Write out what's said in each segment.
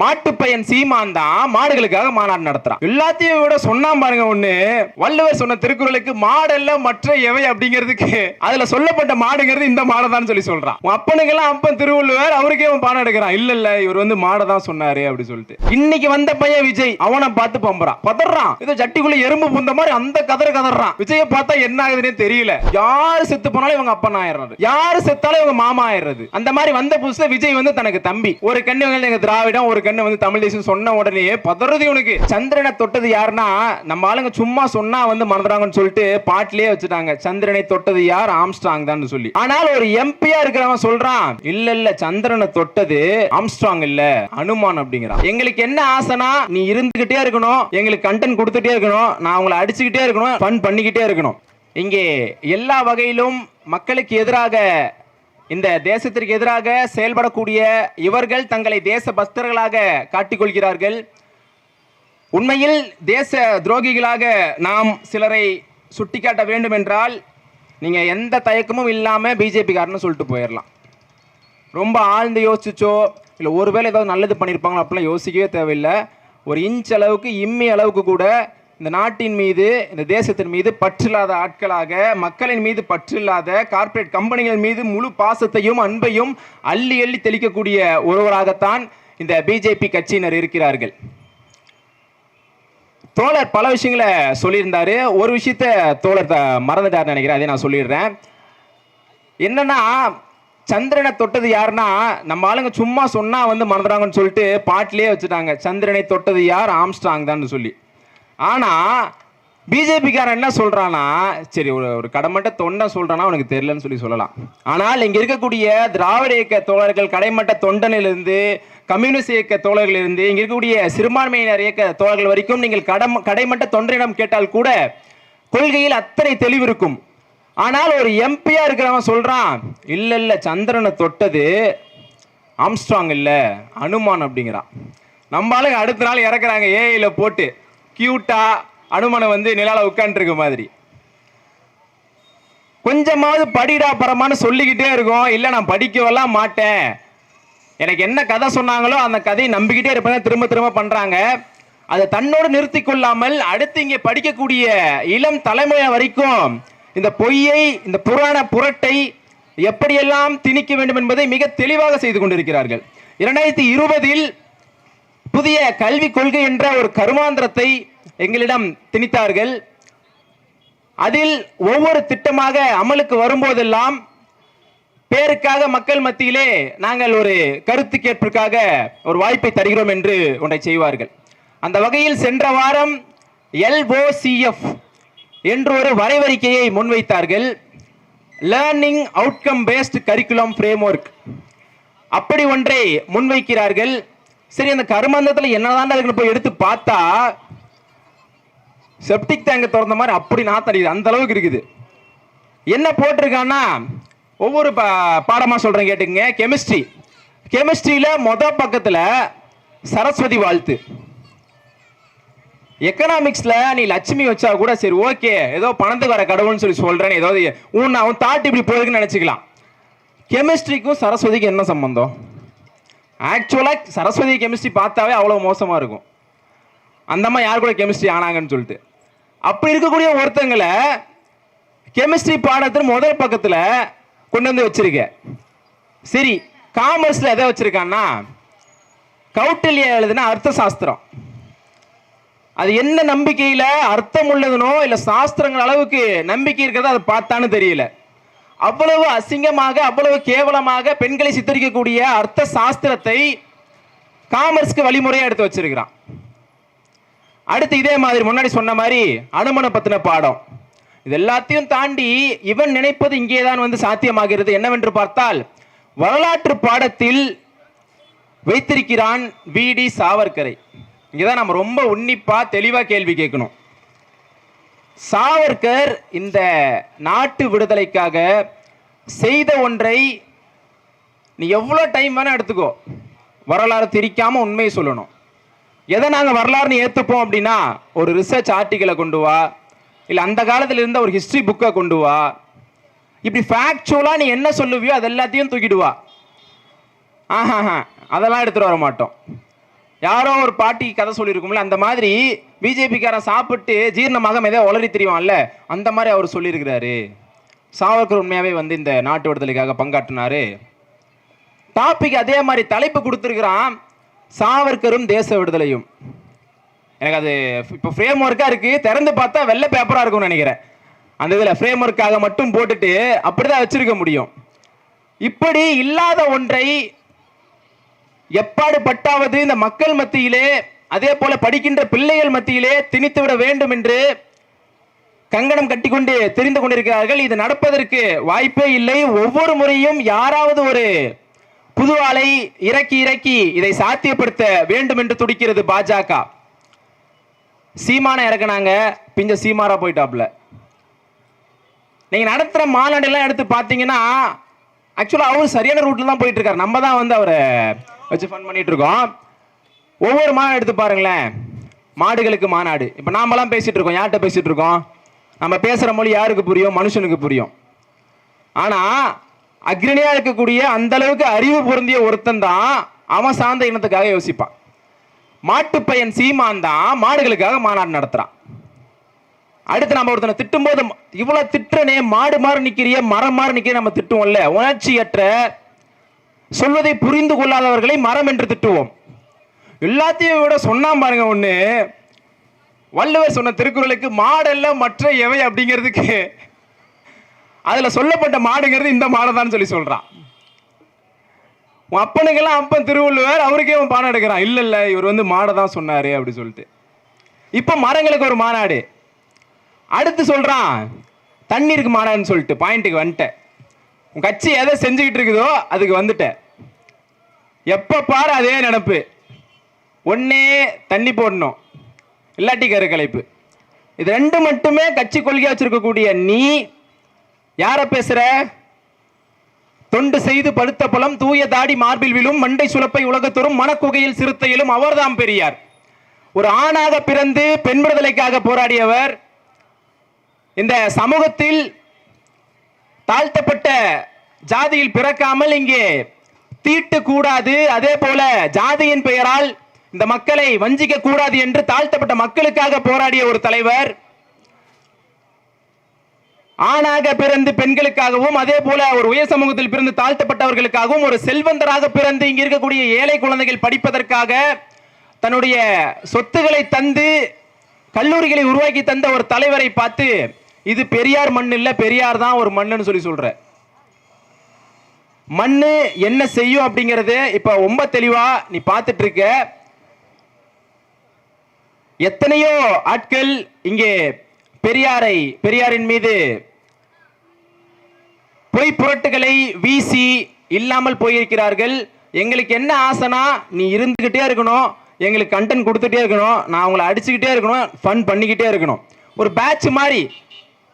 மாட்டுப்பையன் சீமான் தான் மாடுகளுக்காக மாநாடு நடத்துறான். எல்லாத்தையும் விட சொன்னா பாருங்க ஒண்ணு வள்ளுவர் சொன்ன திருக்குறளுக்கு மாடல்ல மற்ற எவை அப்படிங்கிறதுக்கு அதுல சொல்லப்பட்ட மாடுங்கிறது இந்த மாடை தான் சொல்லி சொல்றான். உன் அப்பனுக்கெல்லாம் அப்பன் திருவள்ளுவர் அவருக்கே அவன் பாடம் எடுக்கிறான். இல்ல இல்ல இவர் வந்து மாடை தான் சொன்னாரு அப்படி சொல்லிட்டு. இன்னைக்கு வந்த பையன் விஜய் அவனை பார்த்து பம்புறான். பதறான். ஏதோ ஜட்டிக்குள்ள எறும்பு புந்த மாதிரி அந்த கதற கதறான். விஜயை பார்த்தா என்ன ஆகுதுன்னே தெரியல. யாரு செத்து போனாலும் இவங்க அப்பன் ஆயிடுறாரு யாரு செத்தாலும் இவங்க மாமா ஆயிடுறது. அந்த மாதிரி வந்த புதுசுல விஜய் வந்து தனக்கு தம்பி. ஒரு கண்ணு எங்க திராவிடம் ஒரு கண்ணு வந்து தமிழ் தேசம் சொன்ன உடனே பதறது உனக்கு சந்திரனை தொட்டது யாருன்னா நம்ம ஆளுங்க சும்மா சொன்னா வந்து மறந்துறாங்கன்னு சொல்லிட்டு பாட்டிலே வச்சுட்டாங்க. சந்திரனை தொட்டது யார்? ஆம்ஸ்ட்ராங் தான் சொல்லி. ஆனால் ஒரு எம்பியா இருக்கிறவன் சொல்றான் இல்ல இல்ல சந்திரனை தொட்டது ஆம்ஸ்ட்ராங் இல்ல அனுமான் அப்படிங்கிறான். எங்களுக்கு என்ன ஆசைனா நீ இருந்துகிட்டே இருக்கணும் எங்களுக்கு கண்டென்ட் கொடுத்துட்டே இருக்கணும் நான் உங்களை அடிச்சுக்கிட்டே இருக்கணும் ஃபன் பண்ணிக்கிட்டே இருக்கணும். இங்கே எல்லா வகையிலும் மக்களுக்கு எதிராக இந்த தேசத்திற்கு எதிராக செயல்படக்கூடிய இவர்கள் தங்களை தேச பக்தர்களாக காட்டிக்கொள்கிறார்கள். உண்மையில் தேச துரோகிகளாக நாம் சிலரை சுட்டிக்காட்ட வேண்டும் என்றால் நீங்கள் எந்த தயக்கமும் இல்லாமல் பிஜேபிக்காரன்னு சொல்லிட்டு போயிடலாம் ரொம்ப ஆழ்ந்து யோசிச்சோ இல்லை ஒருவேளை ஏதாவது நல்லது பண்ணியிருப்பாங்களோ அப்படிலாம் யோசிக்கவே தேவையில்லை. ஒரு இன்ச் அளவுக்கு இம்மி அளவுக்கு கூட இந்த நாட்டின் மீது இந்த தேசத்தின் மீது பற்றில்லாத ஆட்களாக மக்களின் மீது பற்றில்லாத கார்ப்பரேட் கம்பெனிகள் மீது முழு பாசத்தையும் அன்பையும் அள்ளி அள்ளி தெளிக்கக்கூடிய ஒருவராகத்தான் இந்த பிஜேபி கட்சியினர் இருக்கிறார்கள். தோழர் பல விஷயங்களை சொல்லியிருந்தாரு. ஒரு விஷயத்த தோழர் த- மறந்துட்டார் நினைக்கிறேன். அதை நான் சொல்லிடுறேன். என்னன்னா சந்திரனை தொட்டது யாருன்னா நம்ம ஆளுங்க சும்மா சொன்னா வந்து மறந்துறாங்கன்னு சொல்லிட்டு பாட்டிலே வச்சுட்டாங்க. சந்திரனை தொட்டது யார்? ஆம்ஸ்ட்ராங் தான் சொல்லி. ஆனால் பிஜேபிக்காரன் என்ன சொல்கிறான்னா சரி ஒரு ஒரு கடமட்ட தொண்டை சொல்கிறானா உனக்கு தெரியலன்னு சொல்லி சொல்லலாம். ஆனால் இங்கே இருக்கக்கூடிய திராவிட இயக்க தோழர்கள் கடைமட்ட தொண்டனிலிருந்து கம்யூனிஸ்ட் இயக்க தோழர்களிலிருந்து இங்கே இருக்கக்கூடிய சிறுபான்மையினர் இயக்க தோழர்கள் வரைக்கும் நீங்கள் கடம் கடைமட்ட தொண்டரிடம் கேட்டால் கூட கொள்கையில் அத்தனை தெளிவு இருக்கும். ஆனால் ஒரு எம்பியா இருக்கிறவன் சொல்கிறான் இல்லை இல்லை சந்திரனை தொட்டது ஆம்ஸ்ட்ராங் இல்லை அனுமான் அப்படிங்கிறான். நம்ம அடுத்த நாள் இறக்குறாங்க ஏஐயில் போட்டு. கியூட்டாக அனுமனை வந்து நிலால உட்காந்துருக்க மாதிரி. கொஞ்சமாவது படிடா பரமான்னு சொல்லிக்கிட்டே இருக்கோம். இல்லை நான் படிக்கவெல்லாம் மாட்டேன். எனக்கு என்ன கதை சொன்னாங்களோ அந்த கதையை நம்பிக்கிட்டே இருப்பேன். திரும்ப திரும்ப பண்ணுறாங்க அதை தன்னோடு நிறுத்தி கொள்ளாமல் அடுத்து இங்கே படிக்கக்கூடிய இளம் தலைமுறை வரைக்கும் இந்த பொய்யை இந்த புராண புரட்டை எப்படியெல்லாம் திணிக்க வேண்டும் என்பதை மிக தெளிவாக செய்து கொண்டிருக்கிறார்கள். இரண்டாயிரத்தி இருபதில் புதிய கல்விக் கொள்கை என்ற ஒரு கருமாந்திரத்தை எங்களிடம் திணித்தார்கள். அதில் ஒவ்வொரு திட்டமாக அமலுக்கு வரும்போதெல்லாம் பேருக்காக மக்கள் மத்தியிலே நாங்கள் ஒரு கருத்து கேட்பிற்காக ஒரு வாய்ப்பை தருகிறோம் என்று ஒன்றை செய்வார்கள். அந்த வகையில் சென்ற வாரம் எல்ஓசிஎஃப் என்று ஒரு வரைவறிக்கையை முன்வைத்தார்கள். Learning outcome based curriculum framework அப்படி ஒன்றை முன்வைக்கிறார்கள். சரி அந்த கருமந்தத்தில் என்னதான் இருக்குன்னு போய் எடுத்து பார்த்தா செப்டிக் டேங்கை திறந்த மாதிரி அப்படி நாத்தடிக்குது அந்த அளவுக்கு இருக்குது. என்ன போட்டிருக்கான்னா ஒவ்வொரு பா பாடமாக சொல்கிறேன் கேட்டுங்க கெமிஸ்ட்ரி கெமிஸ்ட்ரியில் மொத பக்கத்தில் சரஸ்வதி வாழ்த்து. எக்கனாமிக்ஸில் நீ லட்சுமி வச்சா கூட சரி ஓகே ஏதோ பணத்துக்கு வர கடவுள்னு சொல்லி சொல்கிறேன்னு ஏதாவது உன் அவன் தாட்டி இப்படி போயிருக்குன்னு நினச்சிக்கலாம். கெமிஸ்ட்ரிக்கும் சரஸ்வதிக்கும் என்ன சம்பந்தம்? ஆக்சுவலாக சரஸ்வதி கெமிஸ்ட்ரி பார்த்தாவே அவ்வளோ மோசமாக இருக்கும். அந்த அம்மா யார் கூட கெமிஸ்ட்ரி ஆனாங்கன்னு சொல்லிட்டு. அப்படி இருக்கக்கூடிய ஒருத்தங்களை கெமிஸ்ட்ரி பாடத்தின் முதல் பக்கத்தில் கொண்டு வந்து வச்சிருக்க. சரி காமர்ஸில் எதை வச்சுருக்கான்னா கௌட்டில்யா எழுதுனா அர்த்த சாஸ்திரம். அது என்ன நம்பிக்கையில் அர்த்தம் உள்ளதுனோ இல்லை சாஸ்திரங்கள் அளவுக்கு நம்பிக்கை இருக்கிறதோ அதை பார்த்தான்னு தெரியல. அவ்வளவு அசிங்கமாக அவ்வளவு கேவலமாக பெண்களை சித்தரிக்கக்கூடிய அர்த்த சாஸ்திரத்தை காமர்ஸ்க்கு வழிமுறையாக எடுத்து வச்சிருக்கிறான். அடுத்து இதே மாதிரி முன்னாடி சொன்ன மாதிரி அனுமனை பத்தின பாடம். இது எல்லாத்தையும் தாண்டி இவன் நினைப்பது இங்கேதான் வந்து சாத்தியமாகிறது. என்னவென்று பார்த்தால் வரலாற்று பாடத்தில் வைத்திருக்கிறான் விடி சாவர்கரை. இங்கதான் நம்ம ரொம்ப உன்னிப்பா தெளிவா கேள்வி கேட்கணும். சாவர்கர் இந்த நாட்டு விடுதலைக்காக செய்த ஒன்றை நீ எவ்வளோ டைம் வேணால் எடுத்துக்கோ. வரலாறு திரிக்காமல் உண்மையை சொல்லணும். எதை நாங்கள் வரலாறுன்னு ஏற்றுப்போம் அப்படின்னா ஒரு ரிசர்ச் ஆர்டிக்கலை கொண்டு வா இல்லை அந்த காலத்தில் இருந்த ஒரு ஹிஸ்ட்ரி புக்கை கொண்டு வா. இப்படி ஃபேக்சுவலாக நீ என்ன சொல்லுவியோ அது எல்லாத்தையும் தூக்கிடுவா ஆஹா அதெல்லாம் எடுத்துகிட்டு வர மாட்டோம். யாரோ ஒரு பாட்டி கதை சொல்லியிருக்கும்ல அந்த மாதிரி பிஜேபிக்காரன் சாப்பிட்டு ஜீரணமாக எதோ உளறி தெரியும்ல அந்த மாதிரி அவர் சொல்லியிருக்கிறாரு. சாவர்கர் உண்மையாகவே வந்து இந்த நாட்டு விடுதலைக்காக பங்காற்றினாரு. டாபிக் அதே மாதிரி தலைப்பு கொடுத்துருக்கிறான் சாவர்கரும் தேச விடுதலையும். எனக்கு அது இப்போ ஃப்ரேம் ஒர்க்காக இருக்குது திறந்து பார்த்தா வெள்ளை பேப்பராக இருக்கும்னு நினைக்கிறேன். அந்த இதில் ஃப்ரேம் ஒர்க்காக மட்டும் போட்டுட்டு அப்படிதான் வச்சிருக்க முடியும். இப்படி இல்லாத ஒன்றை எப்பாடு பட்டாவது இந்த மக்கள் மத்தியிலே அதே போல படிக்கின்ற பிள்ளைகள் மத்தியிலே திணித்து விட வேண்டும் என்று கங்கணம் கட்டிக்கொண்டு தெரிந்து கொண்டிருக்கிறார்கள். இது நடப்பதற்கு வாய்ப்பே இல்லை. ஒவ்வொரு முறையும் யாராவது ஒரு புது ஆலை இறக்கி இறக்கி இதை சாத்தியப்படுத்த வேண்டும் என்று துடிக்கிறது பாஜக. சீமான இறக்குனாங்க. பிஞ்ச சீமாரா போயிட்டாப்ல நீங்க நடத்துற மாநாடு எல்லாம் எடுத்து பாத்தீங்கன்னா ஆக்சுவலா அவர் சரியான ரூட்ல தான் போயிட்டு இருக்காரு. நம்ம தான் வந்து அவரை வச்சு ஃபன் பண்ணிட்டு இருக்கோம் ஒவ்வொரு மாநாடு எடுத்து பாருங்களேன். மாடுகளுக்கு மாநாடு இப்போ நாமெல்லாம் பேசிட்டு இருக்கோம் யார்கிட்ட பேசிட்டு இருக்கோம் நம்ம பேசுகிற மொழி யாருக்கு புரியும்? மனுஷனுக்கு புரியும். ஆனால் அக்ரணியா இருக்கக்கூடிய அந்த அளவுக்கு அறிவு பொருந்திய ஒருத்தன் தான் அவன் சார்ந்த இனத்துக்காக யோசிப்பான். மாட்டுப்பையன் சீமான் தான் மாடுகளுக்காக மாநாடு நடத்துகிறான் அடுத்து நம்ம ஒருத்தனை திட்டும்போது இவ்வளோ திட்டுறனே மாடு மாறு நிற்கிறிய மரம் மாறு நிக்கிறிய நம்ம திட்டுவோம்ல. உணர்ச்சியற்ற சொல்வதை புரிந்து கொள்ளாதவர்களை மரம் என்று திட்டுவோம். எல்லாத்தையும் விட சொன்னா பாருங்க ஒண்ணு வள்ளுவர் சொன்ன திருக்குறளுக்கு மாடல்ல மற்ற எவை அப்படிங்கிறதுக்கு. அதுல சொல்லப்பட்ட மாடுங்கிறது இந்த மாடை சொல்லி சொல்றான். உன் அப்பனுக்கெல்லாம் அப்பன் திருவள்ளுவர் அவருக்கே அவன் பாடம் எடுக்கிறான். இல்ல இல்ல இவர் வந்து மாடை தான் சொன்னாரு அப்படி சொல்லிட்டு. இப்ப மரங்களுக்கு ஒரு மாநாடு. அடுத்து சொல்றான் தண்ணீருக்கு மாநாடுன்னு சொல்லிட்டு பாயிண்ட்டுக்கு வந்துட்டேன். உன் கட்சி எதை செஞ்சுக்கிட்டு இருக்குதோ அதுக்கு வந்துட்டேன். எப்போ பாரு அதே நினப்பு. ஒன்னே தண்ணி போடணும். இல்லாட்டி கருக்கலைப்பு இது ரெண்டு மட்டுமே கட்சி கொள்கையா வச்சிருக்கக்கூடிய நீ யாரை பேசுகிற தொண்டு செய்து படுத்த பழம் தூய தாடி மார்பில் விழும் மண்டை சுழப்பை உலகத்தோறும் மனக்குகையில் சிறுத்தையிலும் அவர்தாம் பெரியார். ஒரு ஆணாக பிறந்து பெண் விடுதலைக்காக போராடியவர் இந்த சமூகத்தில் தாழ்த்தப்பட்ட ஜாதியில் பிறக்காமல் இங்கே தீட்டு கூடாது அதே போல ஜாதியின் பெயரால் இந்த மக்களை வஞ்சிக்க கூடாது என்று தாழ்த்தப்பட்ட மக்களுக்காக போராடிய ஒரு தலைவர். ஆணாக பிறந்து பெண்களுக்காகவும் அதே போல ஒரு உயர் சமூகத்தில் பிறந்து தாழ்த்தப்பட்டவர்களுக்காகவும் ஒரு செல்வந்தராக பிறந்து இங்க இருக்கக்கூடிய ஏழை குழந்தைகள் படிப்பதற்காக தன்னுடைய சொத்துக்களை தந்து கல்லூரிகளை உருவாக்கி தந்த ஒரு தலைவரை பார்த்து இது பெரியார் மண் இல்ல பெரியார் தான் ஒரு மண்ணுன்னு சொல்லி சொல்ற. மண்ணு என்ன செய்யும் அப்படிங்கிறது இப்போ ரொம்ப தெளிவாக நீ பார்த்துட்டு இருக்க எத்தனையோ ஆட்கள் இங்கே பெரியாரை பெரியாரின் மீது பொய் புரட்டுகளை வீசி இல்லாமல் போயிருக்கிறார்கள். எங்களுக்கு என்ன ஆசைனா நீ இருந்துக்கிட்டே இருக்கணும். எங்களுக்கு கண்டென்ட் கொடுத்துட்டே இருக்கணும். நான் உங்களை அடிச்சுக்கிட்டே இருக்கணும். ஃபன் பண்ணிக்கிட்டே இருக்கணும். ஒரு பேட்ச் மாதிரி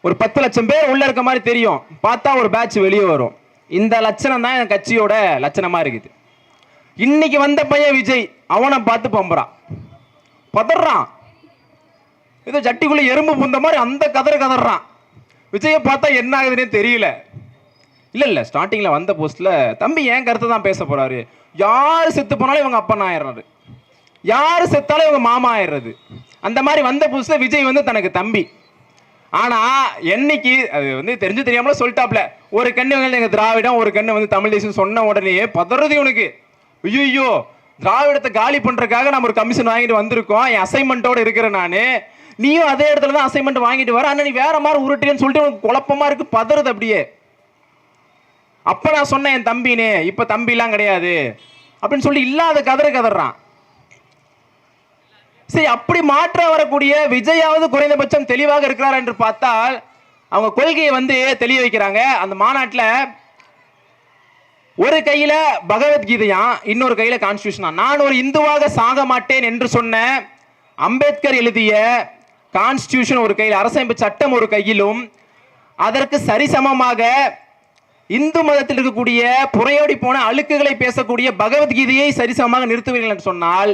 ஒரு பத்து லட்சம் பேர் உள்ளே இருக்க மாதிரி தெரியும். பார்த்தா ஒரு பேட்ச் வெளியே வரும். இந்த லட்சணம் தான் என் கட்சியோட லட்சணமாக இருக்குது. இன்னைக்கு வந்த பையன் விஜய் அவனை பார்த்து பம்புறான். பதறான். ஏதோ ஜட்டிக்குள்ளே எறும்பு புந்த மாதிரி அந்த கதற கதறான். விஜயை பார்த்தா என்ன ஆகுதுன்னே தெரியல. இல்லை இல்லை ஸ்டார்டிங்கில் வந்த போஸ்ட்ல தம்பி ஏன் கருத்தை தான் பேச போகிறாரு யார் செத்து போனாலும் இவங்க அப்பன் ஆயிடுறாரு. யார் செத்தாலும் இவங்க மாமா ஆயிடுறது. அந்த மாதிரி வந்த புதுசில் விஜய் வந்து தனக்கு தம்பி. ஆனால் என்னைக்கு அது வந்து தெரிஞ்சு தெரியாமல சொல்லிட்டாப்ல. ஒரு கண்ணு வந்து எங்கள் திராவிடம் ஒரு கண்ணு வந்து தமிழ் தேசம் சொன்ன உடனே பதறது இவனுக்கு. ஐயோ திராவிடத்தை காலி பண்ணுறதுக்காக நம்ம ஒரு கமிஷன் வாங்கிட்டு வந்திருக்கோம். என் அசைன்மெண்ட்டோட இருக்கிறேன் நான். நீயும் அதே இடத்துல தான் அசைன்மெண்ட் வாங்கிட்டு வர. ஆனால் நீ வேற மாதிரி உருட்டுன்னு சொல்லிட்டு உனக்கு குழப்பமாக இருக்கு பதறது அப்படியே. அப்போ நான் சொன்னேன் என் தம்பினே இப்போ தம்பிலாம் கிடையாது. அப்படின்னு சொல்லி இல்லாத கதற கதறான். சரி அப்படி மாற்ற வரக்கூடிய விஜயாவது குறைந்தபட்சம் தெளிவாக இருக்கிறார் என்று பார்த்தால் அவங்க கொள்கையை வந்து தெளிய வைக்கிறாங்க. அந்த மாநாட்டில் ஒரு கையில பகவத்கீதையா இன்னொரு கையில கான்ஸ்டியூஷனா நான் ஒரு இந்துவாக சாக மாட்டேன் என்று சொன்ன அம்பேத்கர் எழுதிய கான்ஸ்டியூஷன் ஒரு கையில் அரசமைப்பு சட்டம் ஒரு கையிலும் அதற்கு சரிசமமாக இந்து மதத்தில் இருக்கக்கூடிய புறையோடி போன அழுக்குகளை பேசக்கூடிய பகவத்கீதையை சரிசமமாக நிறுத்துவீர்கள் என்று சொன்னால்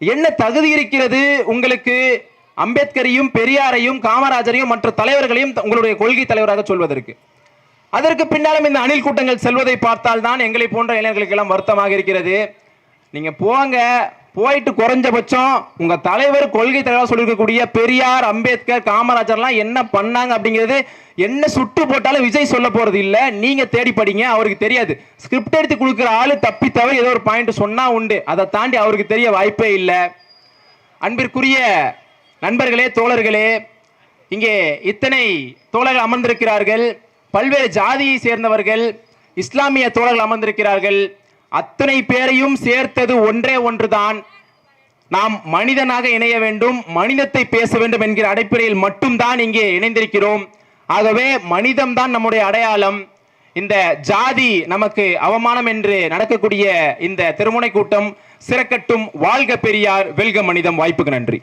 என்ன தகுதி இருக்கிறது? உங்களுக்கு அம்பேத்கரையும் பெரியாரையும் காமராஜரையும் மற்ற தலைவர்களையும் உங்களுடைய கொள்கை தலைவராக சொல்வதற்கு. அதற்கு பின்னாலும் இந்த அணில் கூட்டங்கள் செல்வதை பார்த்தால் தான் எங்களை போன்ற இளைஞர்களுக்கெல்லாம் வருத்தமாக இருக்கிறது. நீங்கள் போங்க. போயிட்டு குறைஞ்சபட்சம் உங்கள் தலைவர் கொள்கை தலைவராக சொல்லியிருக்கக்கூடிய பெரியார் அம்பேத்கர் காமராஜர்லாம் என்ன பண்ணாங்க அப்படிங்கிறது என்ன சுட்டு போட்டாலும் விஜய் சொல்ல போறது இல்ல. நீங்க தேடி படிங்க அவருக்கு தெரியாது. ஸ்கிரிப்ட் எடுத்து கொடுக்குற ஆளு தப்பி தவிர ஏதோ ஒரு பாயிண்ட் சொன்னா உண்டு. அதை தாண்டி அவருக்கு தெரிய வாய்ப்பே இல்லை. அன்பிற்குரிய நண்பர்களே தோழர்களே இங்கே இத்தனை தோழர்கள் அமர்ந்திருக்கிறார்கள். பல்வேறு ஜாதியை சேர்ந்தவர்கள் இஸ்லாமிய தோழர்கள் அமர்ந்திருக்கிறார்கள். அத்தனை பேரையும் சேர்த்தது ஒன்றே ஒன்றுதான். நாம் மனிதனாக இணைய வேண்டும் மனிதத்தை பேச வேண்டும் என்கிற அடிப்படையில் மட்டும்தான் இங்கே இணைந்திருக்கிறோம். ஆகவே மனிதம்தான் நம்முடைய அடையாளம். இந்த ஜாதி நமக்கு அவமானம் என்று நடக்கக்கூடிய இந்த திருமுனை கூட்டம் சிறக்கட்டும் வாழ்க பெரியார் வெல்க மனிதம். வாய்ப்புக்கு நன்றி.